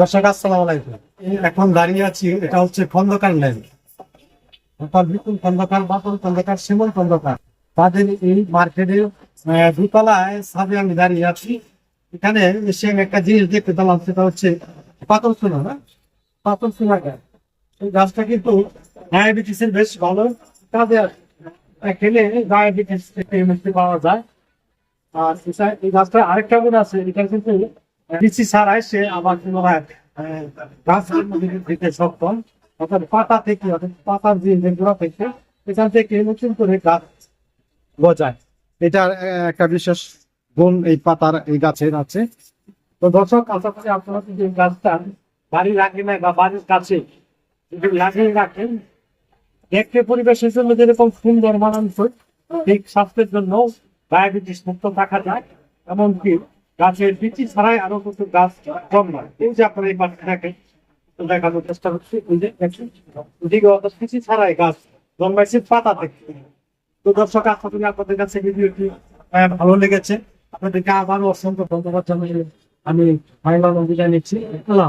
দর্শক, আসসালাম আলাইকুম। এখন দাঁড়িয়ে আছি, এটা হচ্ছে খন্দকার ল্যান্ড বিপুল খন্দকার বাপুল খন্দকার শিমল খন্দকার। তাদের এই মার্কেটের দুতলায় ছাদে আমি দাঁড়িয়ে আছি। এখানে এসে আমি একটা জিনিস দেখতে পেলাম, সেটা হচ্ছে পাতল সোনা না? পাতল সোনা গাছ। এই গাছটা কিন্তু ডায়াবেটিস এর বেশ ভালো। কাজে। খেলে ডায়াবেটিস মুক্তি পাওয়া যায়। আর এই গাছটা আরেকটা গুণ আছে, এটা কিন্তু বিচি ছাড়াই সে আবার পুনরায় মধ্যে অর্থাৎ পাতা থেকে, অর্থাৎ পাতার যে থেকে, এখান থেকে নতুন করে গাছ গজায়। এটার একটা বিশেষ গুণ এই পাতার, এই গাছের আছে। তো দর্শক, আশা করি আপনারা যদি গাছটা বা বাড়ির কাছে যদি লাগিয়ে রাখেন, দেখতে পরিবেশের জন্য যেরকম সুন্দর মানানসই, ঠিক স্বাস্থ্যের জন্য ডায়াবেটিস মুক্ত থাকা যায়। এমনকি গাছের বিচি ছাড়াই আরও কিছু গাছ জন্মায় এই যে আপনার এই পাশে দেখেন দেখানোর চেষ্টা করছি ওই যে ওদিকে বিচি ছাড়াই গাছ জন্মাইছে পাতা থেকে। তো দর্শক আশা করি আপনাদের কাছে ভিডিওটি ভালো লেগেছে। আপনাদেরকে আবারও অসংখ্য ধন্যবাদ জানাই আমি ফাইনাল বিদায় নিচ্ছি। আল্লাহ।